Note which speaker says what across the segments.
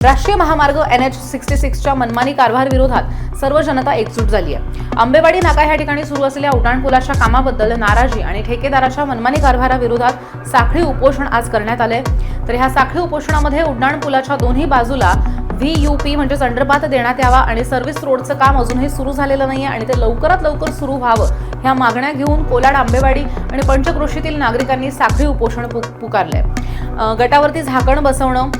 Speaker 1: राष्ट्रीय महामार्ग N H sixty सिक्सच्या मनमानी कारभार विरोधात सर्व जनता एकजूट झाली आहे आंबेवाडी नाका या ठिकाणी सुरू असलेल्या उड्डाणपुलाच्या कामाबद्दल नाराजी आणि ठेकेदाराच्या मनमानी कारभाराविरोधात साखळी उपोषण आज करण्यात आले तर ह्या साखळी उपोषणामध्ये उड्डाणपुलाच्या दोन्ही बाजूला व्ही यू पी म्हणजेच अंडरपाथ देण्यात यावा आणि सर्व्हिस रोडचं काम अजूनही सुरू झालेलं नाही आहे आणि ते लवकरात लवकर सुरू व्हावं ह्या मागण्या घेऊन कोलाड आंबेवाडी आणि पंचक्रोशीतील नागरिकांनी साखळी उपोषण पु पुकारलंय. गटावरती झाकण बसवणं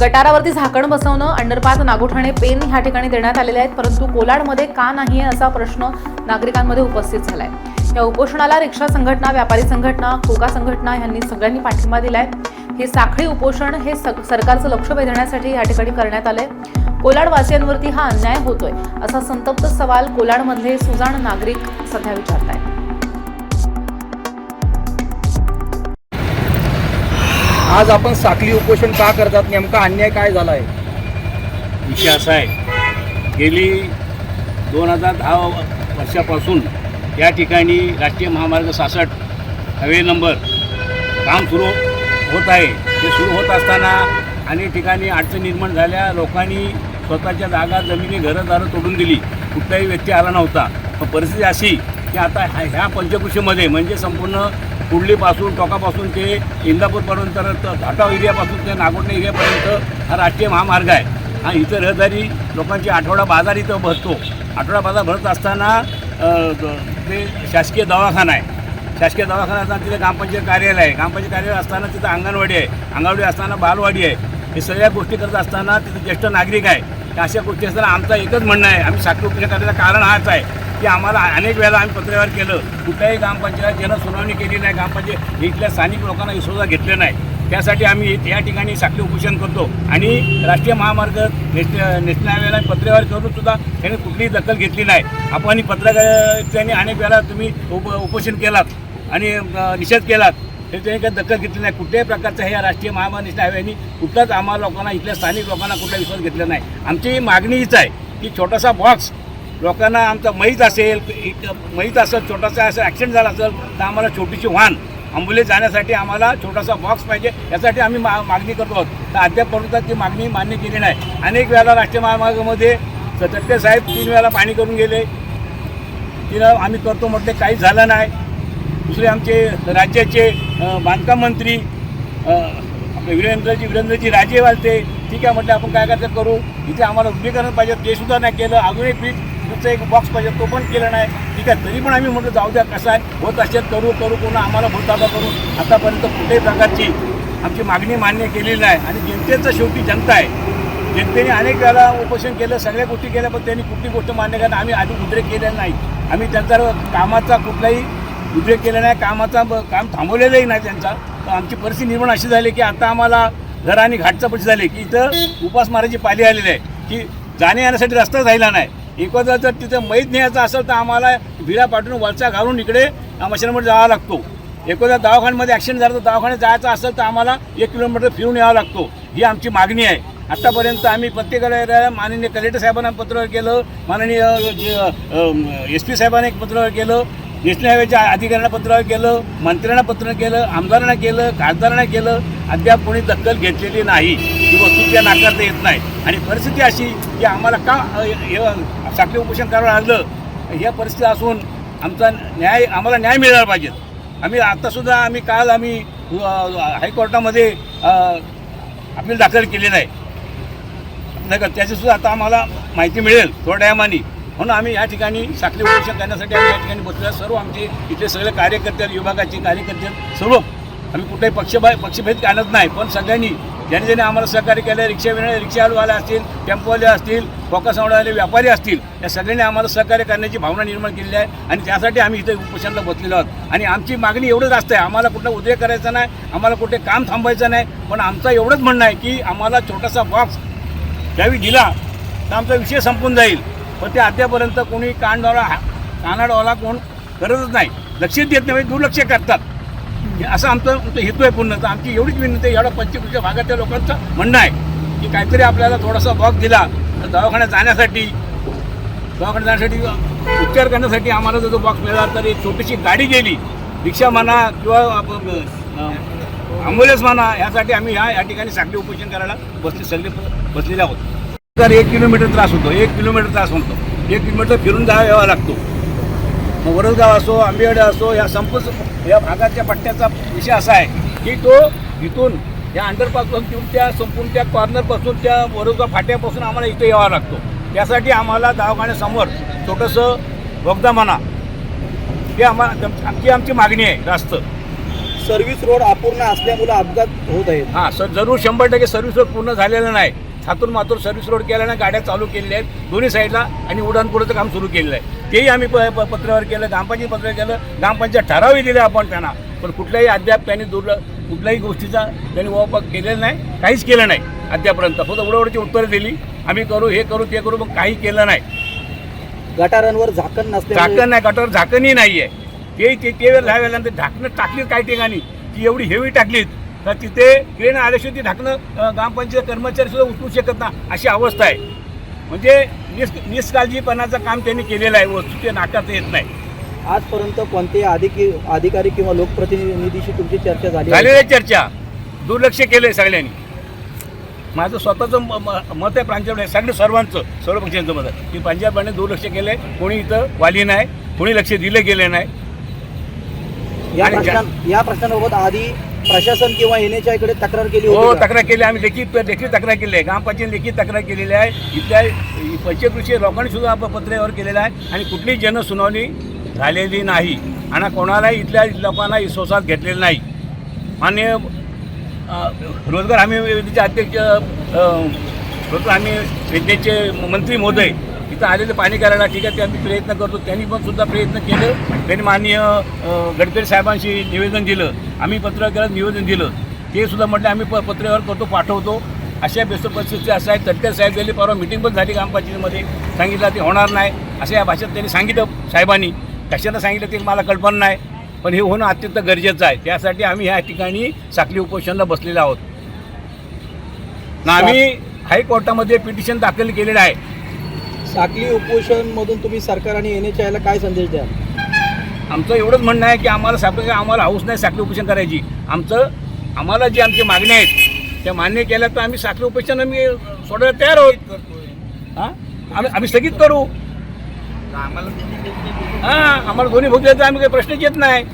Speaker 1: गटारावरती झाकण बसवणं अंडरपास नागोठाणे पेन ह्या ठिकाणी देण्यात आलेले आहेत परंतु कोलाडमध्ये का नाही आहे असा प्रश्न नागरिकांमध्ये उपस्थित झालाय. या उपोषणाला रिक्षा संघटना व्यापारी संघटना कोका संघटना यांनी सगळ्यांनी पाठिंबा दिलाय. हे साखळी उपोषण हे स- सरकारचं लक्ष वेधण्यासाठी या ठिकाणी करण्यात आलंय. आहे कोलाडवासियांवरती हा अन्याय होतोय असा संतप्त सवाल कोलाडमधले सुजाण नागरिक सध्या विचारतायत.
Speaker 2: आज आपण साखळी उपोषण का करतात? नेमका अन्याय काय झाला आहे
Speaker 3: विषय असा आहे. गेली दोन हजार दहा वर्षापासून या ठिकाणी राष्ट्रीय महामार्ग सासष्ट हवे नंबर काम सुरू होत आहे. ते सुरू होत असताना अनेक ठिकाणी अडचण निर्माण झाल्या. लोकांनी स्वतःच्या जागा जमिनी घरंदारं तोडून दिली. कुठलाही व्यक्ती आला नव्हता. पण परिस्थिती अशी की आता ह्या ह्या पंचकृषीमध्ये म्हणजे संपूर्ण कुर्लीपासून टोकापासून ते इंदापूरपर्यंत तर घाटाव एरियापासून ते नागोठणे एरियापर्यंत हा राष्ट्रीय महामार्ग आहे. हा इथं रहदारी लोकांची आठवडा बाजार इथं भरतो. आठवडा बाजार भरत असताना ते शासकीय दवाखाना आहे. शासकीय दवाखाना असताना तिथे ग्रामपंचायत कार्यालय आहे. ग्रामपंचायत कार्यालय असताना तिथं अंगणवाडी आहे. अंगणवाडी असताना बालवाडी आहे. हे सगळ्या गोष्टी करत असताना तिथे ज्येष्ठ नागरिक आहे. त्या अशा गोष्टी असताना आमचं एकच म्हणणं आहे. आम्ही साखर उपचार करण्याचं कारण हाच आहे. की आम्हाला अनेक वेळेला आम्ही पत्रव्यवहार केलं. कुठल्याही ग्रामपंचायत ज्यानं सुनावणी केली नाही ग्रामपंचायत इथल्या स्थानिक लोकांना विश्वासात घेतले नाही. त्यासाठी आम्ही या ठिकाणी साखळी उपोषण करतो. आणि राष्ट्रीय महामार्ग नेशनल नेशनल हायवेला पत्रव्यवहार करून सुद्धा त्यांनी कुठलीही दखल घेतली नाही. आपण पत्रकार त्यांनी अनेक वेळा तुम्ही उप उपोषण केलात आणि निषेध केलात. हे त्यांनी काही दखल घेतली नाही. कुठल्याही प्रकारचं हे राष्ट्रीय महामार्ग नेशनल हायवेनी कुठलाच आम्हाला लोकांना इथल्या स्थानिक लोकांना कुठला विश्वास घेतला नाही. आमची मागणी हीच आहे की छोटासा बॉक्स लोकांना आमचा माहीत असेल एक माहीत असेल छोटासा असं ॲक्सिडेंट झाला असेल तर आम्हाला छोटीशी वाहन ॲम्ब्युलन्स जाण्यासाठी आम्हाला छोटासा बॉक्स पाहिजे यासाठी आम्ही मा मागणी करतो आहोत. तर अद्यापपर्यंत ती मागणी मान्य केली नाही. अनेक वेळा राष्ट्रीय महामार्गामध्ये सतट्टे साहेब तीन वेळा पाणी करून गेले. तिनं आम्ही करतो म्हटले काहीच झालं नाही. दुसरे आमचे राज्याचे बांधकाम मंत्री आपले वीरेंद्रजी वीरेंद्रजी राजे वालते ठीक आहे म्हटलं आपण काय काय ते करू. इथे आम्हाला उभीकरण पाहिजे ते सुद्धा नाही केलं. अजून एक पीठ तुमचं एक बॉक्स पाहिजे तो पण केलं नाही. ठीक आहे तरी पण आम्ही म्हटलं जाऊ द्या कसं आहे? होत असेल करू करू पुन्हा आम्हाला भूताबा करू आतापर्यंत कुठल्याही प्रकारची आमची मागणी मान्य केलेली नाही. आणि जनतेचं शेवटी जनता आहे. जनतेने अनेक वेळा उपोषण केलं सगळ्या गोष्टी केल्या पण त्यांनी कुठली गोष्ट मान्य करणं आम्ही आधी उद्रेक केलेला नाही. आम्ही त्यांचा कामाचा कुठलाही उद्रेक केला नाही कामाचा ब- काम थांबवलेलंही नाही त्यांचा. तर आमची परिस्थिती निर्माण अशी झाली की आता आम्हाला घर आणि घाटचा पैसे झाले की इथं उपासमाराची पाली आलेली आहे की जाण्या येण्यासाठी रस्ता राहिला नाही. एखादा जर तिथं मैत न्यायचं असेल तर आम्हाला भिडा पाठवून वरचा घालून इकडे मशीनमध्ये जावा लागतो. एखाद्या दवाखान्यामध्ये ॲक्सिडेंट झाला तर दवाखान्यात जायचं असेल तर आम्हाला एक किलोमीटर फिरून यावं लागतो. ही आमची मागणी आहे. आत्तापर्यंत आम्ही प्रत्येकाला माननीय कलेक्टर साहेबांना पत्र केलं माननीय एस पी साहेबांना एक पत्र केलं नॅशनल हायवेच्या अधिकाऱ्यांना पत्र केलं मंत्र्यांना पत्र केलं आमदारांना केलं खासदारांना केलं. अद्याप कोणी दखल घेतलेली नाही. ही वस्तू त्या नाकारता येत नाही. आणि परिस्थिती अशी की आम्हाला का साखळी उपोषण करायला आलं ह्या परिस्थिती असून आमचा न्याय आम्हाला न्याय मिळाला पाहिजे. आम्ही आत्तासुद्धा आम्ही काल आम्ही हायकोर्टामध्ये अपील दाखल केलेलं आहे नाही का? त्याचीसुद्धा आता आम्हाला माहिती मिळेल थोड्या टायमाने. म्हणून आम्ही या ठिकाणी साखळी उपोषण करण्यासाठी आम्ही या ठिकाणी बसलेल्या सर्व आमचे इथले सगळे कार्यकर्ते विभागाचे कार्यकर्ते सर्व. आम्ही कुठेही पक्षभा पक्षभेद आणत नाही पण सगळ्यांनी ज्याने ज्याने आम्हाला सहकार्य केलं रिक्षा विना रिक्षावाले असतील टेम्पोवाले असतील फोकासवाले व्यापारी असतील या सगळ्यांनी आम्हाला सहकार्य करण्याची भावना निर्माण केलेली आहे. आणि त्यासाठी आम्ही इथे उपोषणाला बसलेलो आहोत. आणि आमची मागणी एवढंच असते आम्हाला कुठला उदय करायचा नाही आम्हाला कुठे काम थांबायचं नाही. पण आमचं एवढंच म्हणणं आहे की आम्हाला छोटासा बॉक्स ज्यावेळी दिला तर आमचा विषय संपून जाईल. पण ते अद्यापर्यंत कोणी कानडवाला कानाडवाला कोण करतच नाही. लक्ष देत नाही दुर्लक्ष करतात. असं आमचं आमचा हेतू आहे पूर्ण. तर आमची एवढीच विनंती आहे एवढा पंचकृषी भागातल्या लोकांचं म्हणणं आहे की काहीतरी आपल्याला थोडासा बॉक्स दिला तर दवाखान्यात जाण्यासाठी दवाखान्यात जाण्यासाठी उपचार करण्यासाठी आम्हाला जर बॉक्स मिळाला तर एक छोटीशी गाडी गेली रिक्षा म्हणा किंवा ॲम्ब्युलन्स म्हणा यासाठी आम्ही ह्या या ठिकाणी साखळी उपोषण करायला बसले सगळे बसलेले आहोत. तर एक किलोमीटर त्रास होतो एक किलोमीटर त्रास होतो. एक किलोमीटर फिरून जा यावा लागतो. मग वडोदगाव असो आंबेवाडी असो या संपूर्ण या भागाच्या पट्ट्याचा विषय असा आहे की तो इथून या अंडरपासून तिथून त्या संपूर्ण त्या कॉर्नरपासून त्या वडोदगाव फाट्यापासून आम्हाला इथे यावा लागतो. त्यासाठी आम्हाला दवाखान्यासमोर छोटंसं बोगदा म्हणा हे आम्हाला आमची आमची मागणी आहे जास्त
Speaker 2: सर्व्हिस रोड अपूर्ण असल्यामुळे अपघात होत आहेत.
Speaker 3: हां सर जरूर शंभर टक्के सर्व्हिस रोड पूर्ण झालेलं नाही. छातून मातूर सर्व्हिस रोड केल्याने गाड्या चालू केलेल्या आहेत दोन्ही साईडला आणि उड्डाणपुराचं काम सुरू केलेलं आहे. तेही आम्ही प पत्रावर केलं ग्रामपंचायत पत्र केलं ग्रामपंचायत ठरावही दिले आपण त्यांना. पण कुठल्याही अद्याप त्यांनी दुर्ल कुठल्याही गोष्टीचा त्यांनी वापर केलेला नाही काहीच केलं नाही अद्यापर्यंत फक्त उडवडची उत्तरं दिली. आम्ही करू हे करू ते करू पण काही केलं नाही.
Speaker 2: गटारांवर झाकण नसल्यामुळे
Speaker 3: झाकण नाही गटावर झाकणही नाही आहे ते ते वेळ लागल्यानंतर झाकणं टाकलीत काही ठिकाणी. ती एवढी हेवी टाकलीत. तर तिथे क्रेन आल्याशिवाय ती ढाकणं ग्रामपंचायत कर्मचारी सुद्धा उचलू शकत ना अशी अवस्था आहे. म्हणजे निस निष्काळजीपणाचं काम त्यांनी केलेलं आहे वस्तू ते नाकारता येत नाही.
Speaker 2: आजपर्यंत कोणतेही अधिकी अधिकारी किंवा लोकप्रतिनिधीशी तुमची चर्चा झाली आहे?
Speaker 3: झालेली आहे चर्चा. दुर्लक्ष केलंय सगळ्यांनी. माझं स्वतःचं मत आहे प्रांजळ सगळं सर्वांचं सर्व पक्षांचं मत आहे. की पंजाबने दुर्लक्ष केलंय कोणी इथं वाली नाही कोणी लक्ष दिलं गेलं नाही.
Speaker 2: या प्रश्नांबाबत आधी प्रशासन किंवा एन एच कडे तक्रार केली
Speaker 3: हो
Speaker 2: होती का?
Speaker 3: तक्रार केली. आम्ही लेखी लेखी तक्रार केली आहे. ग्रामपंचायत लेखी तक्रार केलेली आहे. इथल्या पंचकृषी लोकांनी सुद्धा आपण पत्र्यावर केलेलं आहे. आणि कुठलीही जनसुनावणी झालेली नाही. आणि कोणालाही इथल्या लोकांना विश्वासात घेतलेलं नाही. मान्य अ, रोजगार हमी योजनेचे अध्यक्ष अ, रोजगार हमी योजनेचे मंत्री महोदय तिथं आलेले पाणी करायला ठीक आहे ते आम्ही प्रयत्न करतो. त्यांनी पण सुद्धा प्रयत्न केले. त्यांनी माननीय गडकरी साहेबांशी निवेदन दिलं. आम्ही पत्रकारात निवेदन दिलं. ते सुद्धा म्हटलं आम्ही प पत्रव्यवहार करतो पाठवतो. अशा बेस्ट परिस्थिती असं आहे. तटकर साहेब गेले परवा मिटिंग पण झाली ग्रामपंचायतीमध्ये सांगितलं ते होणार नाही. असं या भाषेत त्यांनी सांगितलं साहेबांनी. कशानं सांगितलं ते मला कल्पना नाही. पण हे होणं अत्यंत गरजेचं आहे. त्यासाठी आम्ही ह्या ठिकाणी साखली उपोषणाला बसलेलो आहोत. ना आम्ही हायकोर्टामध्ये पिटिशन दाखल केलेलं आहे.
Speaker 2: साखली उपोषण मधून तुम्ही सरकार आणि एन एच ला काय संदेश द्या
Speaker 3: आमचं एवढंच म्हणणं आहे की आम्हाला साखळी आम्हाला हाऊस नाही साखळी उपोषण करायची. आमचं आम्हाला जे आमची मागण्या आहेत त्या मान्य केल्या तर आम्ही साखळी उपोषण आम्ही सोडायला तयार आहोत. हां? आम्ही आम्ही स्थगित करू. हां आम्हाला दोन्ही भोगले तर आम्ही काही प्रश्नच येत नाही.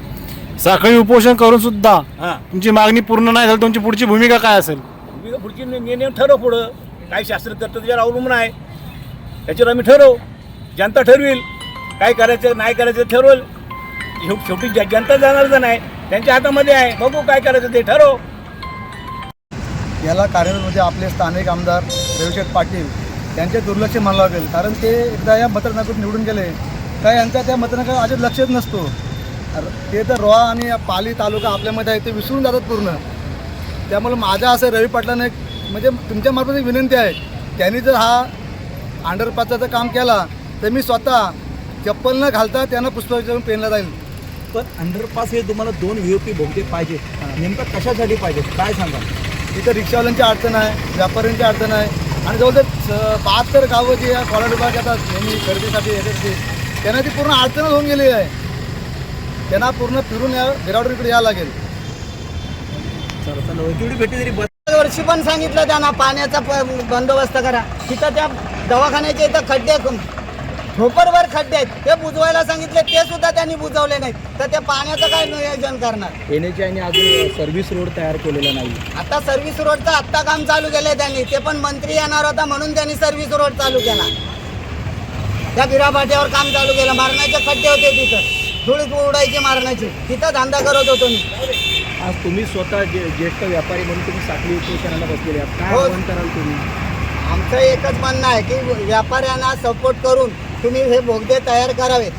Speaker 4: साखळी उपोषण करून सुद्धा
Speaker 3: हां.
Speaker 4: तुमची मागणी पूर्ण नाही झाली तुमची पुढची भूमिका काय असेल?
Speaker 3: पुढची निर्णय ठरव पुढं. काय शास्त्र करतं त्याच्यावर अवलंबून आहे. त्याच्यावर आम्ही ठरवू. जनता ठरवील. काय करायचं नाही करायचं ठरवेल. हे शेवटी जनता जाणार तर नाही त्यांच्या हातामध्ये आहे. बघू काय करायचं ते ठरव.
Speaker 5: याला कार्यरत आपले स्थानिक आमदार रविशेठ पाटील. यांचे दुर्लक्ष मानलं लागेल. कारण ते एकदा या मतदारसंघातून निवडून गेले. काय यांचा त्या मतदारसंघात अजित लक्षच नसतो. ते तर रोहा आणि पाली तालुका आपल्यामध्ये आहे ते विसरून जातात पूर्ण. त्यामुळे माझं असं रवी पाटलांना एक म्हणजे तुमच्यामार्फत एक विनंती आहे. त्यांनी जर हा अंडरपासचं काम केला तर मी स्वतः चप्पल न घालता त्यांना पुष्पचरण पेनला जाईल.
Speaker 2: पण अंडरपास हे तुम्हाला दोन व्ही पी बोगदे पाहिजे. नेमकं कशासाठी पाहिजे? काय सांगा
Speaker 5: इथं रिक्षावाल्यांची अडचण आहे व्यापाऱ्यांची अडचण आहे. आणि जवळजवळ बहात्तर गावं जी या कोळा विभाग येतात नेहमी खरेदीसाठी याच्यासाठी त्यांना ती पूर्ण अडचणच होऊन गेलेली आहे. त्यांना पूर्ण फिरून या गिरावडीकडे यावं लागेल.
Speaker 2: जेवढी भेटी तरी
Speaker 6: वर्षी पण सांगितलं त्यांना पाण्याचा प- बंदोबस्त करा. तिथं त्या दवाखान्याच्या इथं खड्डे ठोपरवर खड्डे आहेत. ते बुजवायला सांगितले ते सुद्धा त्यांनी बुजवले नाहीत. तर त्या पाण्याचं काय नियोजन करणार?
Speaker 2: एन एच आयने अजून सर्व्हिस रोड तयार केलेला नाही.
Speaker 6: आता सर्व्हिस रोडचं आत्ता काम चालू केलंय त्यांनी. ते पण मंत्री येणार होता म्हणून त्यांनी सर्व्हिस रोड चालू केला. त्या बिराभाट्यावर काम चालू केलं. मारण्याचे खड्डे होते तिथं. धुळी उडायची मारण्याची. तिथं धंदा करत होतो मी.
Speaker 2: आज तुम्ही स्वतः जे ज्येष्ठ व्यापारी म्हणून तुम्ही साखळी उपोषणाला बसलेले आहात. काय
Speaker 6: हो.
Speaker 2: कराल तुम्ही?
Speaker 6: आमचं एकच म्हणणं आहे की व्यापाऱ्यांना सपोर्ट करून तुम्ही हे बोगदे तयार करावेत